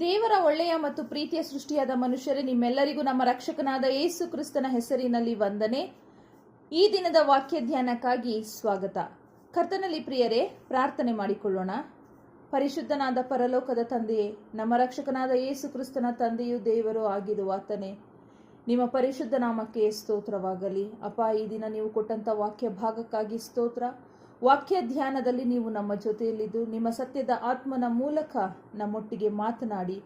ದೇವರ ಒಳ್ಳೆಯ ಮತ್ತು ಪ್ರೀತಿಯ ಸೃಷ್ಟಿಯಾದ ಮನುಷ್ಯರೇ, ನಿಮ್ಮೆಲ್ಲರಿಗೂ ನಮ್ಮ ರಕ್ಷಕನಾದ ಯೇಸು ಕ್ರಿಸ್ತನ ಹೆಸರಿನಲ್ಲಿ ವಂದನೆ. ಈ ದಿನದ ವಾಕ್ಯ ಧ್ಯಾನಕ್ಕಾಗಿ ಸ್ವಾಗತ. ಕರ್ತನಲ್ಲಿ ಪ್ರಿಯರೇ, ಪ್ರಾರ್ಥನೆ ಮಾಡಿಕೊಳ್ಳೋಣ. ಪರಿಶುದ್ಧನಾದ ಪರಲೋಕದ ತಂದೆಯೇ, ನಮ್ಮ ರಕ್ಷಕನಾದ ಯೇಸು ಕ್ರಿಸ್ತನ ತಂದೆಯೂ ದೇವರು ಆಗಿರುವ ಆತನೇ. ನಿಮ್ಮ ಪರಿಶುದ್ಧ ನಾಮಕ್ಕೆ ಸ್ತೋತ್ರವಾಗಲಿ. ಅಪ್ಪ, ಈ ದಿನ ನೀವು ಕೊಟ್ಟಂಥ ವಾಕ್ಯ ಭಾಗಕ್ಕಾಗಿ ಸ್ತೋತ್ರ. ವಾಕ್ಯ ಧ್ಯಾನದಲ್ಲಿ ನೀವು ನಮ್ಮ ಜೊತೆಯಲ್ಲಿದ್ದು ನಿಮ್ಮ ಸತ್ಯದ ಆತ್ಮನ ಮೂಲಕ ನಮ್ಮೊಟ್ಟಿಗೆ ಮಾತನಾಡಿ,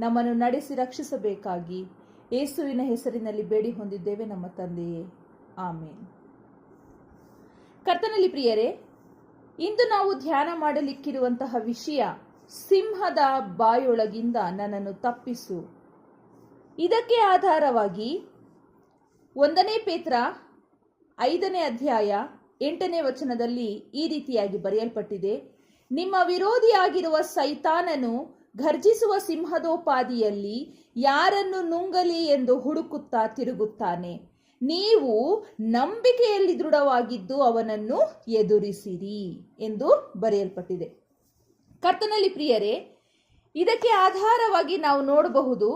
ನಮ್ಮನ್ನು ನಡೆಸಿ ರಕ್ಷಿಸಬೇಕಾಗಿ ಏಸುವಿನ ಹೆಸರಿನಲ್ಲಿ ಬೇಡಿ ಹೊಂದಿದ್ದೇವೆ ನಮ್ಮ ತಂದೆಯೇ. ಆಮೇನ್. ಕರ್ತನಲ್ಲಿ ಪ್ರಿಯರೇ, ಇಂದು ನಾವು ಧ್ಯಾನ ಮಾಡಲಿಕ್ಕಿರುವಂತಹ ವಿಷಯ ಸಿಂಹದ ಬಾಯೊಳಗಿಂದ ನನ್ನನ್ನು ತಪ್ಪಿಸು. ಇದಕ್ಕೆ ಆಧಾರವಾಗಿ ಒಂದನೇ ಪೇತ್ರ ಐದನೇ ಅಧ್ಯಾಯ ಎಂಟನೇ ವಚನದಲ್ಲಿ ಈ ರೀತಿಯಾಗಿ ಬರೆಯಲ್ಪಟ್ಟಿದೆ, ನಿಮ್ಮ ವಿರೋಧಿಯಾಗಿರುವ ಸೈತಾನನು ಘರ್ಜಿಸುವ ಸಿಂಹದೋಪಾದಿಯಲ್ಲಿ ಯಾರನ್ನು ನುಂಗಲಿ ಎಂದು ಹುಡುಕುತ್ತಾ ತಿರುಗುತ್ತಾನೆ. ನೀವು ನಂಬಿಕೆಯಲ್ಲಿ ದೃಢವಾಗಿದ್ದು ಅವನನ್ನು ಎದುರಿಸಿರಿ ಎಂದು ಬರೆಯಲ್ಪಟ್ಟಿದೆ. ಕರ್ತನಲ್ಲಿ ಪ್ರಿಯರೇ, ಇದಕ್ಕೆ ಆಧಾರವಾಗಿ ನಾವು ನೋಡಬಹುದು,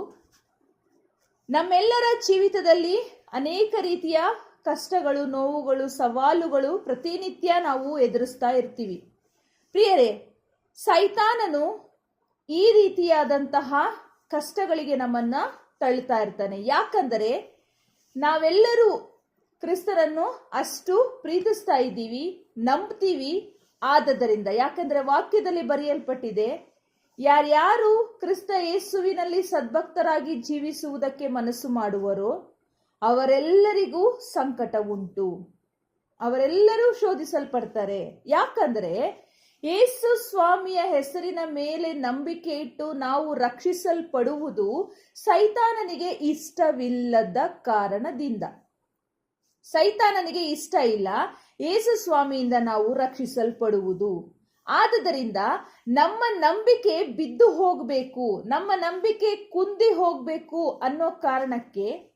ನಮ್ಮೆಲ್ಲರ ಜೀವಿತದಲ್ಲಿ ಅನೇಕ ರೀತಿಯ ಕಷ್ಟಗಳು, ನೋವುಗಳು, ಸವಾಲುಗಳು ಪ್ರತಿನಿತ್ಯ ನಾವು ಎದುರಿಸ್ತಾ ಇರ್ತೀವಿ. ಪ್ರಿಯರೇ, ಸೈತಾನನು ಈ ರೀತಿಯಾದಂತಹ ಕಷ್ಟಗಳಿಗೆ ನಮ್ಮನ್ನ ತಳ್ಳುತ್ತಾ ಇರ್ತಾನೆ. ಯಾಕಂದರೆ, ನಾವೆಲ್ಲರೂ ಕ್ರಿಸ್ತರನ್ನು ಅಷ್ಟು ಪ್ರೀತಿಸ್ತಾ ಇದ್ದೀವಿ, ನಂಬ್ತೀವಿ. ಆದದರಿಂದ, ಯಾಕಂದ್ರೆ ವಾಕ್ಯದಲ್ಲಿ ಬರೆಯಲ್ಪಟ್ಟಿದೆ, ಯಾರ್ಯಾರು ಕ್ರಿಸ್ತ ಯೇಸುವಿನಲ್ಲಿ ಸದ್ಭಕ್ತರಾಗಿ ಜೀವಿಸುವುದಕ್ಕೆ ಮನಸ್ಸು ಮಾಡುವರೋ ಅವರೆಲ್ಲರಿಗೂ ಸಂಕಟ ಉಂಟು. ಅವರೆಲ್ಲರೂ ಶೋಧಿಸಲ್ಪಡ್ತಾರೆ. ಯಾಕಂದ್ರೆ ಯೇಸು ಸ್ವಾಮಿಯ ಹೆಸರಿನ ಮೇಲೆ ನಂಬಿಕೆ ಇಟ್ಟು ನಾವು ರಕ್ಷಿಸಲ್ಪಡುವುದು ಸೈತಾನನಿಗೆ ಇಷ್ಟವಿಲ್ಲದ ಕಾರಣದಿಂದ. ಸೈತಾನನಿಗೆ ಇಷ್ಟ ಇಲ್ಲ ಯೇಸು ಸ್ವಾಮಿಯಿಂದ ನಾವು ರಕ್ಷಿಸಲ್ಪಡುವುದು. ಆದುದರಿಂದ ನಮ್ಮ ನಂಬಿಕೆ ಬಿದ್ದು ಹೋಗಬೇಕು, ನಮ್ಮ ನಂಬಿಕೆ ಕುಂದಿ ಹೋಗಬೇಕು ಅನ್ನೋ ಕಾರಣಕ್ಕೆ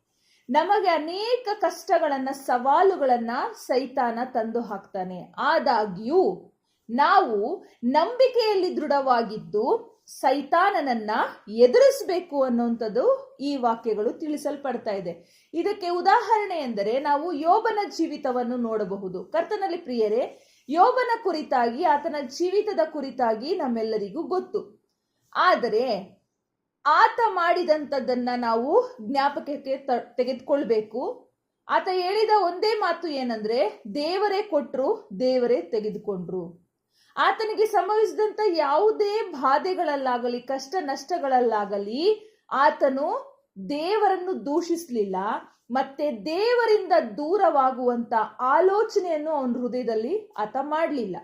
ನಮಗೆ ಅನೇಕ ಕಷ್ಟಗಳನ್ನ, ಸವಾಲುಗಳನ್ನ ಸೈತಾನ ತಂದು ಹಾಕ್ತಾನೆ. ಆದಾಗ್ಯೂ, ನಾವು ನಂಬಿಕೆಯಲ್ಲಿ ದೃಢವಾಗಿದ್ದು ಸೈತಾನನನ್ನ ಎದುರಿಸಬೇಕು ಅನ್ನುವಂಥದ್ದು ಈ ವಾಕ್ಯಗಳು ತಿಳಿಸಲ್ಪಡ್ತಾ ಇದೆ. ಇದಕ್ಕೆ ಉದಾಹರಣೆ ಎಂದರೆ ನಾವು ಯೋಬನ ಜೀವಿತವನ್ನು ನೋಡಬಹುದು. ಕರ್ತನಲ್ಲಿ ಪ್ರಿಯರೇ, ಯೋಬನ ಕುರಿತಾಗಿ ಆತನ ಜೀವಿತದ ಕುರಿತಾಗಿ ನಮ್ಮೆಲ್ಲರಿಗೂ ಗೊತ್ತು. ಆದರೆ ಆತ ಮಾಡಿದಂಥದ್ದನ್ನು ನಾವು ಜ್ಞಾಪಕಕ್ಕೆ ತೆಗೆದುಕೊಳ್ಬೇಕು. ಆತ ಹೇಳಿದ ಒಂದೇ ಮಾತು ಏನಂದ್ರೆ, ದೇವರೇ ಕೊಟ್ಟರು ದೇವರೇ ತೆಗೆದುಕೊಂಡ್ರು. ಆತನಿಗೆ ಸಂಭವಿಸಿದಂಥ ಯಾವುದೇ ಬಾಧೆಗಳಲ್ಲಾಗಲಿ, ಕಷ್ಟ ನಷ್ಟಗಳಲ್ಲಾಗಲಿ, ಆತನು ದೇವರನ್ನು ದೂಷಿಸಲಿಲ್ಲ. ಮತ್ತೆ ದೇವರಿಂದ ದೂರವಾಗುವಂತ ಆಲೋಚನೆಯನ್ನು ಅವನ ಹೃದಯದಲ್ಲಿ ಆತ ಮಾಡಲಿಲ್ಲ.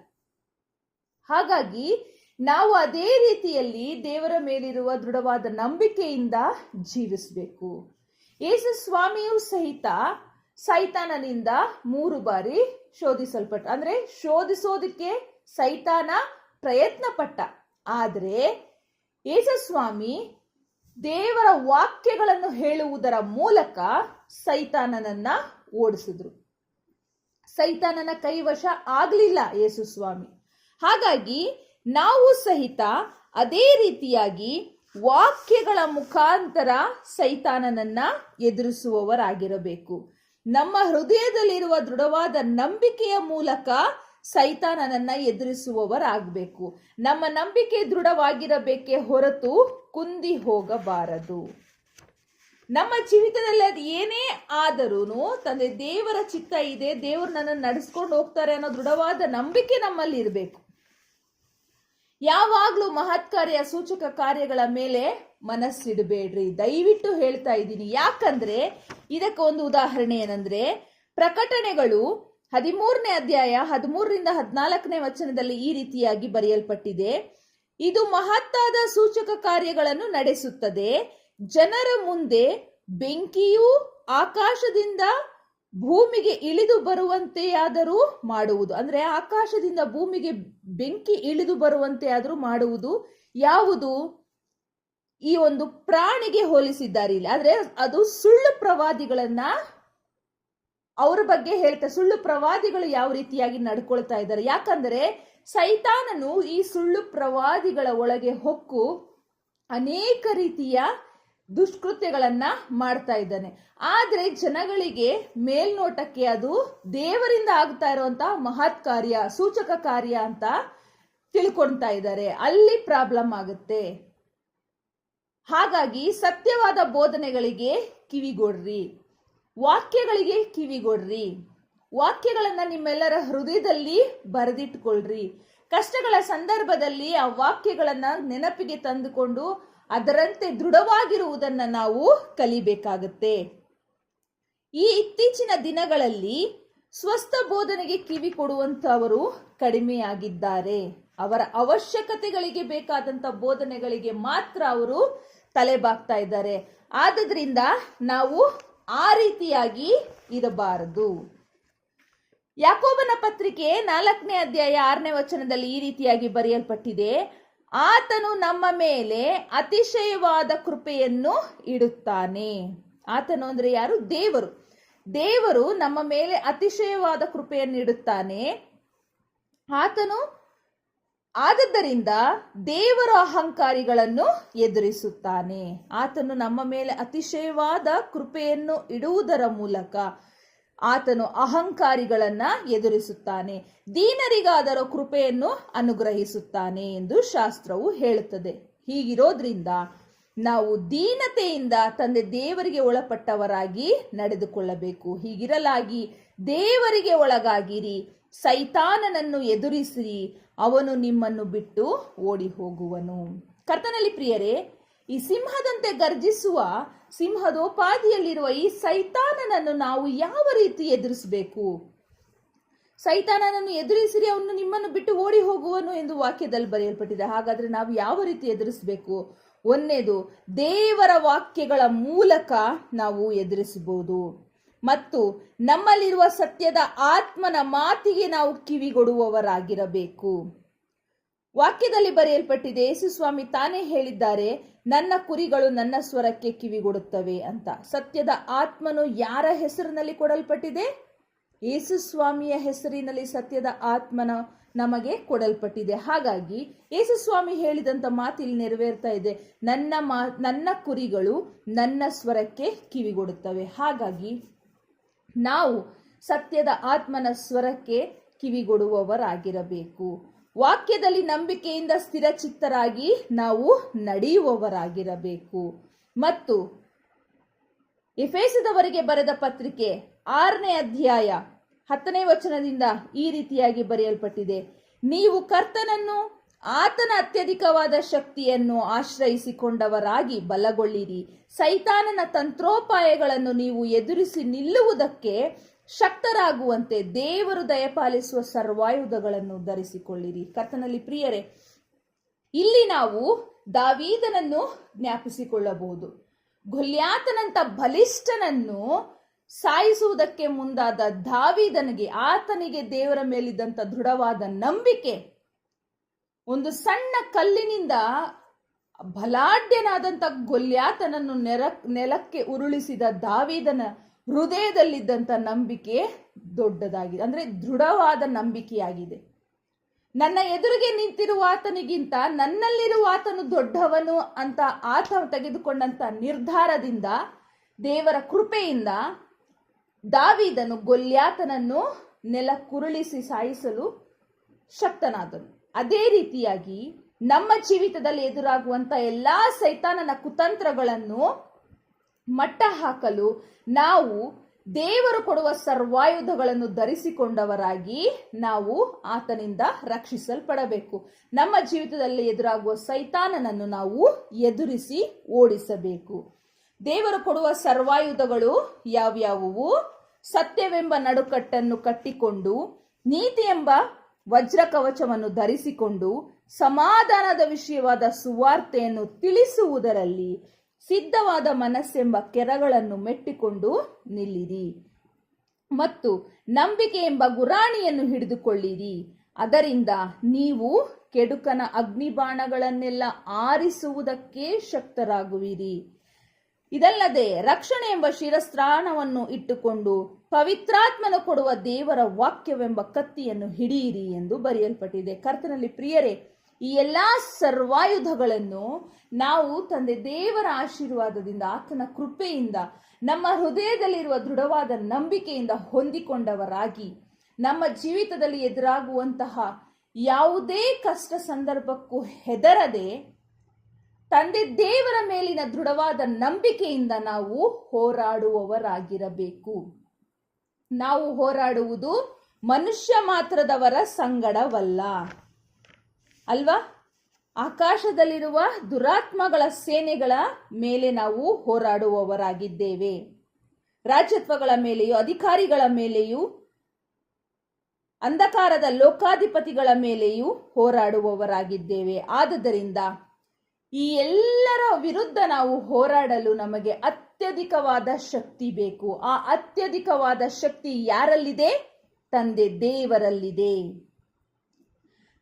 ಹಾಗಾಗಿ ನಾವು ಅದೇ ರೀತಿಯಲ್ಲಿ ದೇವರ ಮೇಲಿರುವ ದೃಢವಾದ ನಂಬಿಕೆಯಿಂದ ಜೀವಿಸಬೇಕು. ಯೇಸು ಸ್ವಾಮಿಯು ಸಹಿತ ಸೈತಾನನಿಂದ ಮೂರು ಬಾರಿ ಶೋಧಿಸಲ್ಪಟ್ಟ, ಅಂದ್ರೆ ಶೋಧಿಸೋದಕ್ಕೆ ಸೈತಾನ ಪ್ರಯತ್ನ ಪಟ್ಟ ಆದರೆ ಯೇಸುಸ್ವಾಮಿ ದೇವರ ವಾಕ್ಯಗಳನ್ನು ಹೇಳುವುದರ ಮೂಲಕ ಸೈತಾನನನ್ನ ಓಡಿಸಿದ್ರು. ಸೈತಾನನ ಕೈವಶ ಆಗ್ಲಿಲ್ಲ ಯೇಸುಸ್ವಾಮಿ ಹಾಗಾಗಿ ನಾವು ಸಹಿತ ಅದೇ ರೀತಿಯಾಗಿ ವಾಕ್ಯಗಳ ಮುಖಾಂತರ ಸೈತಾನನನ್ನ ಎದುರಿಸುವವರಾಗಿರಬೇಕು. ನಮ್ಮ ಹೃದಯದಲ್ಲಿರುವ ದೃಢವಾದ ನಂಬಿಕೆಯ ಮೂಲಕ ಸೈತಾನನನ್ನ ಎದುರಿಸುವವರಾಗಬೇಕು. ನಮ್ಮ ನಂಬಿಕೆ ದೃಢವಾಗಿರಬೇಕೇ ಹೊರತು ಕುಂದಿ ಹೋಗಬಾರದು. ನಮ್ಮ ಜೀವಿತದಲ್ಲಿ ಅದು ಏನೇ ಆದರೂ ತಂದೆ ದೇವರ ಚಿತ್ತ ಇದೆ, ದೇವರು ನನ್ನನ್ನು ನಡೆಸ್ಕೊಂಡು ಹೋಗ್ತಾರೆ ಅನ್ನೋ ದೃಢವಾದ ನಂಬಿಕೆ ನಮ್ಮಲ್ಲಿ ಇರಬೇಕು. ಯಾವಾಗ್ಲೂ ಮಹತ್ಕಾರ್ಯ ಸೂಚಕ ಕಾರ್ಯಗಳ ಮೇಲೆ ಮನಸ್ಸಿಡಬೇಡ್ರಿ. ದಯವಿಟ್ಟು ಹೇಳ್ತಾ ಇದ್ದೀನಿ. ಯಾಕಂದ್ರೆ ಇದಕ್ಕೆ ಒಂದು ಉದಾಹರಣೆ ಏನಂದ್ರೆ, ಪ್ರಕಟಣೆಗಳು ಹದಿಮೂರನೇ ಅಧ್ಯಾಯ ಹದಿಮೂರರಿಂದ ಹದಿನಾಲ್ಕನೇ ವಚನದಲ್ಲಿ ಈ ರೀತಿಯಾಗಿ ಬರೆಯಲ್ಪಟ್ಟಿದೆ. ಇದು ಮಹತ್ತಾದ ಸೂಚಕ ಕಾರ್ಯಗಳನ್ನು ನಡೆಸುತ್ತದೆ. ಜನರ ಮುಂದೆ ಬೆಂಕಿಯು ಆಕಾಶದಿಂದ ಭೂಮಿಗೆ ಇಳಿದು ಬರುವಂತೆಯಾದರೂ ಮಾಡುವುದು. ಅಂದ್ರೆ ಆಕಾಶದಿಂದ ಭೂಮಿಗೆ ಬೆಂಕಿ ಇಳಿದು ಬರುವಂತೆ ಆದರೂ ಮಾಡುವುದು ಯಾವುದು? ಈ ಒಂದು ಪ್ರಾಣಿಗೆ ಹೋಲಿಸಿದ್ದಾರೆ ಇಲ್ಲಿ. ಆದರೆ ಅದು ಸುಳ್ಳು ಪ್ರವಾದಿಗಳನ್ನ ಅವರ ಬಗ್ಗೆ ಹೇಳ್ತಾರೆ ಸುಳ್ಳು ಪ್ರವಾದಿಗಳು ಯಾವ ರೀತಿಯಾಗಿ ನಡ್ಕೊಳ್ತಾ ಇದ್ದಾರೆ? ಯಾಕಂದ್ರೆ ಸೈತಾನನು ಈ ಸುಳ್ಳು ಪ್ರವಾದಿಗಳ ಒಳಗೆ ಹೊಕ್ಕು ಅನೇಕ ರೀತಿಯ ದುಷ್ಕೃತ್ಯಗಳನ್ನ ಮಾಡ್ತಾ ಇದ್ದಾನೆ. ಆದ್ರೆ ಜನಗಳಿಗೆ ಮೇಲ್ನೋಟಕ್ಕೆ ಅದು ದೇವರಿಂದ ಆಗ್ತಾ ಇರುವಂತಹ ಮಹತ್ ಕಾರ್ಯ, ಸೂಚಕ ಕಾರ್ಯ ಅಂತ ತಿಳ್ಕೊಳ್ತಾ ಇದ್ದಾರೆ. ಅಲ್ಲಿ ಪ್ರಾಬ್ಲಮ್ ಆಗುತ್ತೆ. ಹಾಗಾಗಿ ಸತ್ಯವಾದ ಬೋಧನೆಗಳಿಗೆ ಕಿವಿಗೊಡ್ರಿ. ವಾಕ್ಯಗಳಿಗೆ ಕಿವಿಗೊಡ್ರಿ. ವಾಕ್ಯಗಳನ್ನು ನಿಮ್ಮೆಲ್ಲರ ಹೃದಯದಲ್ಲಿ ಬರೆದಿಟ್ಕೊಳ್ರಿ. ಕಷ್ಟಗಳ ಸಂದರ್ಭದಲ್ಲಿ ಆ ವಾಕ್ಯಗಳನ್ನು ನೆನಪಿಗೆ ತಂದುಕೊಂಡು ಅದರಂತೆ ದೃಢವಾಗಿರುವುದನ್ನು ನಾವು ಕಲಿಬೇಕಾಗುತ್ತೆ. ಈ ಇತ್ತೀಚಿನ ದಿನಗಳಲ್ಲಿ ಸ್ವಸ್ಥ ಬೋಧನೆಗೆ ಕಿವಿ ಕೊಡುವಂಥವರು ಕಡಿಮೆಯಾಗಿದ್ದಾರೆ. ಅವರ ಅವಶ್ಯಕತೆಗಳಿಗೆ ಬೇಕಾದಂಥ ಬೋಧನೆಗಳಿಗೆ ಮಾತ್ರ ಅವರು ತಲೆಬಾಗ್ತಾ ಇದ್ದಾರೆ. ಆದ್ದರಿಂದ ನಾವು ಆ ರೀತಿಯಾಗಿ ಇರಬಾರದು. ಯಾಕೋಬನ ಪತ್ರಿಕೆ ನಾಲ್ಕನೇ ಅಧ್ಯಾಯ ಆರನೇ ವಚನದಲ್ಲಿ ಈ ರೀತಿಯಾಗಿ ಬರೆಯಲ್ಪಟ್ಟಿದೆ. ಆತನು ನಮ್ಮ ಮೇಲೆ ಅತಿಶಯವಾದ ಕೃಪೆಯನ್ನು ಇಡುತ್ತಾನೆ. ಆತನು ಅಂದರೆ ಯಾರು? ದೇವರು. ದೇವರು ನಮ್ಮ ಮೇಲೆ ಅತಿಶಯವಾದ ಕೃಪೆಯನ್ನು ಇಡುತ್ತಾನೆ. ಆತನು ಆದದ್ದರಿಂದ ದೇವರ ಅಹಂಕಾರಿಗಳನ್ನು ಎದುರಿಸುತ್ತಾನೆ. ಆತನು ನಮ್ಮ ಮೇಲೆ ಅತಿಶಯವಾದ ಕೃಪೆಯನ್ನು ಇಡುವುದರ ಮೂಲಕ ಆತನು ಅಹಂಕಾರಿಗಳನ್ನ ಎದುರಿಸುತ್ತಾನೆ. ದೀನರಿಗಾದರೋ ಕೃಪೆಯನ್ನು ಅನುಗ್ರಹಿಸುತ್ತಾನೆ ಎಂದು ಶಾಸ್ತ್ರವು ಹೇಳುತ್ತದೆ. ಹೀಗಿರೋದ್ರಿಂದ ನಾವು ದೀನತೆಯಿಂದ ತಂದೆ ದೇವರಿಗೆ ಒಳಪಟ್ಟವರಾಗಿ ನಡೆದುಕೊಳ್ಳಬೇಕು. ಹೀಗಿರಲಾಗಿ ದೇವರಿಗೆ ಒಳಗಾಗಿರಿ. ಸೈತಾನನನ್ನು ಎದುರಿಸಿರಿ. ಅವನು ನಿಮ್ಮನ್ನು ಬಿಟ್ಟು ಓಡಿ ಹೋಗುವನು ಕರ್ತನಲ್ಲಿ ಪ್ರಿಯರೇ, ಈ ಸಿಂಹದಂತೆ ಗರ್ಜಿಸುವ ಸಿಂಹದೋಪಾದಿಯಲ್ಲಿರುವ ಈ ಸೈತಾನನನ್ನು ನಾವು ಯಾವ ರೀತಿ ಎದುರಿಸಬೇಕು? ಸೈತಾನನನ್ನು ಎದುರಿಸಿರಿ, ಅವನು ನಿಮ್ಮನ್ನು ಬಿಟ್ಟು ಓಡಿ ಹೋಗುವನು ಎಂದು ವಾಕ್ಯದಲ್ಲಿ ಬರೆಯಲ್ಪಟ್ಟಿದೆ. ಹಾಗಾದ್ರೆ ನಾವು ಯಾವ ರೀತಿ ಎದುರಿಸಬೇಕು? ಒಂದನೇದು, ದೇವರ ವಾಕ್ಯಗಳ ಮೂಲಕ ನಾವು ಎದುರಿಸಬಹುದು. ಮತ್ತು ನಮ್ಮಲ್ಲಿರುವ ಸತ್ಯದ ಆತ್ಮನ ಮಾತಿಗೆ ನಾವು ಕಿವಿಗೊಡುವವರಾಗಿರಬೇಕು. ವಾಕ್ಯದಲ್ಲಿ ಬರೆಯಲ್ಪಟ್ಟಿದೆ ಯೇಸುಸ್ವಾಮಿ ತಾನೇ ಹೇಳಿದ್ದಾರೆ, ನನ್ನ ಕುರಿಗಳು ನನ್ನ ಸ್ವರಕ್ಕೆ ಕಿವಿಗೊಡುತ್ತವೆ ಅಂತ. ಸತ್ಯದ ಆತ್ಮನು ಯಾರ ಹೆಸರಿನಲ್ಲಿ ಕೊಡಲ್ಪಟ್ಟಿದೆ? ಯೇಸುಸ್ವಾಮಿಯ ಹೆಸರಿನಲ್ಲಿ ಸತ್ಯದ ಆತ್ಮನ ನಮಗೆ ಕೊಡಲ್ಪಟ್ಟಿದೆ. ಹಾಗಾಗಿ ಯೇಸುಸ್ವಾಮಿ ಹೇಳಿದಂತ ಮಾತಿಲ್ಲಿ ನೆರವೇರ್ತಾ ಇದೆ. ನನ್ನ ಮಾ, ನನ್ನ ಕುರಿಗಳು ನನ್ನ ಸ್ವರಕ್ಕೆ ಕಿವಿಗೊಡುತ್ತವೆ. ಹಾಗಾಗಿ ನಾವು ಸತ್ಯದ ಆತ್ಮನ ಸ್ವರಕ್ಕೆ ಕಿವಿಗೊಡುವವರಾಗಿರಬೇಕು. ವಾಕ್ಯದಲ್ಲಿ ನಂಬಿಕೆಯಿಂದ ಸ್ಥಿರಚಿತ್ತರಾಗಿ ನಾವು ನಡೆಯುವವರಾಗಿರಬೇಕು. ಮತ್ತು ಎಫೇಸದವರಿಗೆ ಬರೆದ ಪತ್ರಿಕೆ ಆರನೇ ಅಧ್ಯಾಯ ಹತ್ತನೇ ವಚನದಿಂದ ಈ ರೀತಿಯಾಗಿ ಬರೆಯಲ್ಪಟ್ಟಿದೆ. ನೀವು ಕರ್ತನನ್ನು, ಆತನ ಅತ್ಯಧಿಕವಾದ ಶಕ್ತಿಯನ್ನು ಆಶ್ರಯಿಸಿಕೊಂಡವರಾಗಿ ಬಲಗೊಳ್ಳಿರಿ. ಸೈತಾನನ ತಂತ್ರೋಪಾಯಗಳನ್ನು ನೀವು ಎದುರಿಸಿ ನಿಲ್ಲುವುದಕ್ಕೆ ಶಕ್ತರಾಗುವಂತೆ ದೇವರು ದಯಪಾಲಿಸುವ ಸರ್ವಾಯುಧಗಳನ್ನು ಧರಿಸಿಕೊಳ್ಳಿರಿ. ಕರ್ತನಲ್ಲಿ ಪ್ರಿಯರೇ, ಇಲ್ಲಿ ನಾವು ದಾವೀದನನ್ನು ಜ್ಞಾಪಿಸಿಕೊಳ್ಳಬಹುದು. ಗೊಲ್ಯಾತನಂತ ಬಲಿಷ್ಠನನ್ನು ಸಾಯಿಸುವುದಕ್ಕೆ ಮುಂದಾದ ದಾವಿದನಿಗೆ, ಆತನಿಗೆ ದೇವರ ಮೇಲಿದ್ದಂಥ ದೃಢವಾದ ನಂಬಿಕೆ, ಒಂದು ಸಣ್ಣ ಕಲ್ಲಿನಿಂದ ಬಲಾಢ್ಯನಾದಂಥ ಗೊಲ್ಯಾತನನ್ನು ನೆರ ನೆಲಕ್ಕೆ ಉರುಳಿಸಿದ ದಾವೀದನ ಹೃದಯದಲ್ಲಿದ್ದಂಥ ನಂಬಿಕೆ ದೊಡ್ಡದಾಗಿದೆ. ಅಂದರೆ ದೃಢವಾದ ನಂಬಿಕೆಯಾಗಿದೆ. ನನ್ನ ಎದುರಿಗೆ ನಿಂತಿರುವ ಆತನಿಗಿಂತ ನನ್ನಲ್ಲಿರುವ ಆತನು ದೊಡ್ಡವನು ಅಂತ ಆತ ತೆಗೆದುಕೊಂಡಂತ ನಿರ್ಧಾರದಿಂದ ದೇವರ ಕೃಪೆಯಿಂದ ದಾವಿದನು ಗೊಲ್ಯಾತನನ್ನು ನೆಲಕ್ಕುರುಳಿಸಿ ಸಾಯಿಸಲು ಶಕ್ತನಾದನು. ಅದೇ ರೀತಿಯಾಗಿ ನಮ್ಮ ಜೀವಿತದಲ್ಲಿ ಎದುರಾಗುವಂತ ಎಲ್ಲಾ ಸೈತಾನನ ಕುತಂತ್ರಗಳನ್ನು ಮಟ್ಟ ಹಾಕಲು ನಾವು ದೇವರು ಕೊಡುವ ಸರ್ವಾಯುಧಗಳನ್ನು ಧರಿಸಿಕೊಂಡವರಾಗಿ ನಾವು ಆತನಿಂದ ರಕ್ಷಿಸಲ್ಪಡಬೇಕು. ನಮ್ಮ ಜೀವಿತದಲ್ಲಿ ಎದುರಾಗುವ ಸೈತಾನನನ್ನು ನಾವು ಎದುರಿಸಿ ಓಡಿಸಬೇಕು. ದೇವರು ಕೊಡುವ ಸರ್ವಾಯುಧಗಳು ಯಾವ್ಯಾವುವು? ಸತ್ಯವೆಂಬ ನಡುಕಟ್ಟನ್ನು ಕಟ್ಟಿಕೊಂಡು, ನೀತಿ ಎಂಬ ವಜ್ರ ಕವಚವನ್ನು ಧರಿಸಿಕೊಂಡು, ಸಮಾಧಾನದ ವಿಷಯವಾದ ಸುವಾರ್ತೆಯನ್ನು ತಿಳಿಸುವುದರಲ್ಲಿ ಸಿದ್ಧವಾದ ಮನಸ್ಸೆಂಬ ಕೆರಗಳನ್ನು ಮೆಟ್ಟಿಕೊಂಡು ನಿಲ್ಲಿರಿ. ಮತ್ತು ನಂಬಿಕೆ ಎಂಬ ಗುರಾಣಿಯನ್ನು ಹಿಡಿದುಕೊಳ್ಳಿರಿ. ಅದರಿಂದ ನೀವು ಕೆಡುಕನ ಅಗ್ನಿಬಾಣಗಳನ್ನೆಲ್ಲ ಆರಿಸುವುದಕ್ಕೆ ಶಕ್ತರಾಗುವಿರಿ. ಇದಲ್ಲದೆ ರಕ್ಷಣೆ ಎಂಬ ಶಿರಸ್ತ್ರಾಣವನ್ನು ಇಟ್ಟುಕೊಂಡು ಪವಿತ್ರಾತ್ಮನ ಕೊಡುವ ದೇವರ ವಾಕ್ಯವೆಂಬ ಕತ್ತಿಯನ್ನು ಹಿಡಿಯಿರಿ ಎಂದು ಬರೆಯಲ್ಪಟ್ಟಿದೆ. ಕರ್ತನಲ್ಲಿ ಪ್ರಿಯರೇ ಈ ಎಲ್ಲ ಸರ್ವಾಯುಧಗಳನ್ನು ನಾವು ತಂದೆ ದೇವರ ಆಶೀರ್ವಾದದಿಂದ, ಆತನ ಕೃಪೆಯಿಂದ, ನಮ್ಮ ಹೃದಯದಲ್ಲಿರುವ ದೃಢವಾದ ನಂಬಿಕೆಯಿಂದ ಹೊಂದಿಕೊಂಡವರಾಗಿ, ನಮ್ಮ ಜೀವಿತದಲ್ಲಿ ಎದುರಾಗುವಂತಹ ಯಾವುದೇ ಕಷ್ಟ ಸಂದರ್ಭಕ್ಕೂ ಹೆದರದೆ, ತಂದೆ ದೇವರ ಮೇಲಿನ ದೃಢವಾದ ನಂಬಿಕೆಯಿಂದ ನಾವು ಹೋರಾಡುವವರಾಗಿರಬೇಕು. ನಾವು ಹೋರಾಡುವುದು ಮನುಷ್ಯ ಮಾತ್ರದವರ ಸಂಗಡವಲ್ಲ. ಅಲ್ವಾ? ಆಕಾಶದಲ್ಲಿರುವ ದುರಾತ್ಮಗಳ ಸೇನೆಗಳ ಮೇಲೆ ನಾವು ಹೋರಾಡುವವರಾಗಿದ್ದೇವೆ. ರಾಜ್ಯತ್ವಗಳ ಮೇಲೆಯೂ, ಅಧಿಕಾರಿಗಳ ಮೇಲೆಯೂ, ಅಂಧಕಾರದ ಲೋಕಾಧಿಪತಿಗಳ ಮೇಲೆಯೂ ಹೋರಾಡುವವರಾಗಿದ್ದೇವೆ. ಆದುದರಿಂದ ಈ ಎಲ್ಲರ ವಿರುದ್ಧ ನಾವು ಹೋರಾಡಲು ನಮಗೆ ಅತ್ಯಧಿಕವಾದ ಶಕ್ತಿ ಬೇಕು. ಆ ಅತ್ಯಧಿಕವಾದ ಶಕ್ತಿ ಯಾರಲ್ಲಿದೆ? ತಂದೆ ದೇವರಲ್ಲಿದೆ.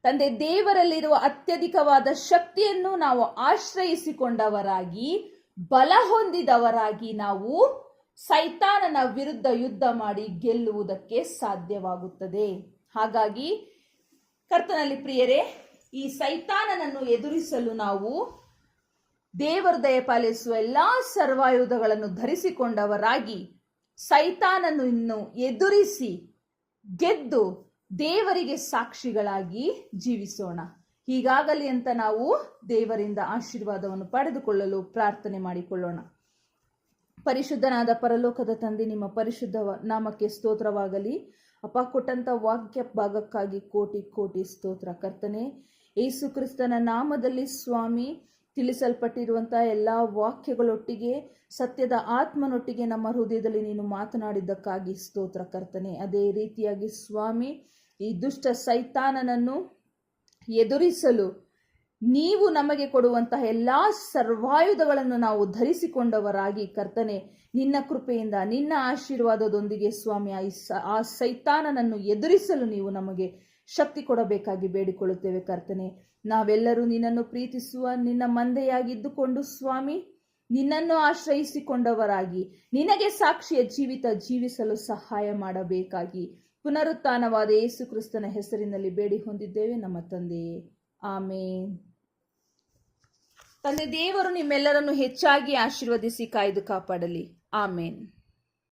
ತಂದೆ ದೇವರಲ್ಲಿರುವ ಅತ್ಯಧಿಕವಾದ ಶಕ್ತಿಯನ್ನು ನಾವು ಆಶ್ರಯಿಸಿಕೊಂಡವರಾಗಿ, ಬಲ ಹೊಂದಿದವರಾಗಿ ನಾವು ಸೈತಾನನ ವಿರುದ್ಧ ಯುದ್ಧ ಮಾಡಿ ಗೆಲ್ಲುವುದಕ್ಕೆ ಸಾಧ್ಯವಾಗುತ್ತದೆ. ಹಾಗಾಗಿ ಕರ್ತನಲ್ಲಿ ಪ್ರಿಯರೇ, ಈ ಸೈತಾನನನ್ನು ಎದುರಿಸಲು ನಾವು ದೇವರ ದಯ ಪಾಲಿಸುವ ಎಲ್ಲಾ ಸರ್ವಾಯುಧಗಳನ್ನು ಧರಿಸಿಕೊಂಡವರಾಗಿ ಸೈತಾನನ್ನು ಇನ್ನು ಎದುರಿಸಿ ಗೆದ್ದು ದೇವರಿಗೆ ಸಾಕ್ಷಿಗಳಾಗಿ ಜೀವಿಸೋಣ. ಹೀಗಾಗಲಿ ಅಂತ ನಾವು ದೇವರಿಂದ ಆಶೀರ್ವಾದವನ್ನು ಪಡೆದುಕೊಳ್ಳಲು ಪ್ರಾರ್ಥನೆ ಮಾಡಿಕೊಳ್ಳೋಣ. ಪರಿಶುದ್ಧನಾದ ಪರಲೋಕದ ತಂದೆ, ನಿಮ್ಮ ಪರಿಶುದ್ಧ ನಾಮಕ್ಕೆ ಸ್ತೋತ್ರವಾಗಲಿ. ಅಪ್ಪ, ಕೊಟ್ಟಂತ ವಾಕ್ಯ ಭಾಗಕ್ಕಾಗಿ ಕೋಟಿ ಕೋಟಿ ಸ್ತೋತ್ರ. ಕರ್ತನೆ, ಯೇಸು ಕ್ರಿಸ್ತನ ನಾಮದಲ್ಲಿ ಸ್ವಾಮಿ ತಿಳಿಸಲ್ಪಟ್ಟಿರುವಂತಹ ಎಲ್ಲ ವಾಕ್ಯಗಳೊಟ್ಟಿಗೆ, ಸತ್ಯದ ಆತ್ಮನೊಟ್ಟಿಗೆ ನಮ್ಮ ಹೃದಯದಲ್ಲಿ ನೀನು ಮಾತನಾಡಿದ್ದಕ್ಕಾಗಿ ಸ್ತೋತ್ರ. ಕರ್ತನೆ, ಅದೇ ರೀತಿಯಾಗಿ ಸ್ವಾಮಿ ಈ ದುಷ್ಟ ಸೈತಾನನನ್ನು ಎದುರಿಸಲು ನೀವು ನಮಗೆ ಕೊಡುವಂತಹ ಎಲ್ಲ ಸರ್ವಾಯುಧಗಳನ್ನು ನಾವು ಧರಿಸಿಕೊಂಡವರಾಗಿ ಕರ್ತನೆ, ನಿನ್ನ ಕೃಪೆಯಿಂದ, ನಿನ್ನ ಆಶೀರ್ವಾದದೊಂದಿಗೆ ಸ್ವಾಮಿ, ಆ ಸೈತಾನನನ್ನು ಎದುರಿಸಲು ನೀವು ನಮಗೆ ಶಕ್ತಿ ಕೊಡಬೇಕಾಗಿ ಬೇಡಿಕೊಳ್ಳುತ್ತೇವೆ ಕರ್ತನೆ. ನಾವೆಲ್ಲರೂ ನಿನ್ನನ್ನು ಪ್ರೀತಿಸುವ, ನಿನ್ನ ಮಂದೆಯಾಗಿದ್ದುಕೊಂಡು ಸ್ವಾಮಿ, ನಿನ್ನನ್ನು ಆಶ್ರಯಿಸಿಕೊಂಡವರಾಗಿ, ನಿನಗೆ ಸಾಕ್ಷಿಯ ಜೀವಿತ ಜೀವಿಸಲು ಸಹಾಯ ಮಾಡಬೇಕಾಗಿ ಪುನರುತ್ಥಾನವಾದ ಯೇಸು ಕ್ರಿಸ್ತನ ಹೆಸರಿನಲ್ಲಿ ಬೇಡಿ ಹೊಂದಿದ್ದೇವೆ, ನಮ್ಮ ತಂದೆಯೇ ಆಮೇನ್. ತಂದೆ ದೇವರು ನಿಮ್ಮೆಲ್ಲರನ್ನು ಹೆಚ್ಚಾಗಿ ಆಶೀರ್ವದಿಸಿ ಕಾಯ್ದು ಕಾಪಾಡಲಿ. ಆಮೇನ್.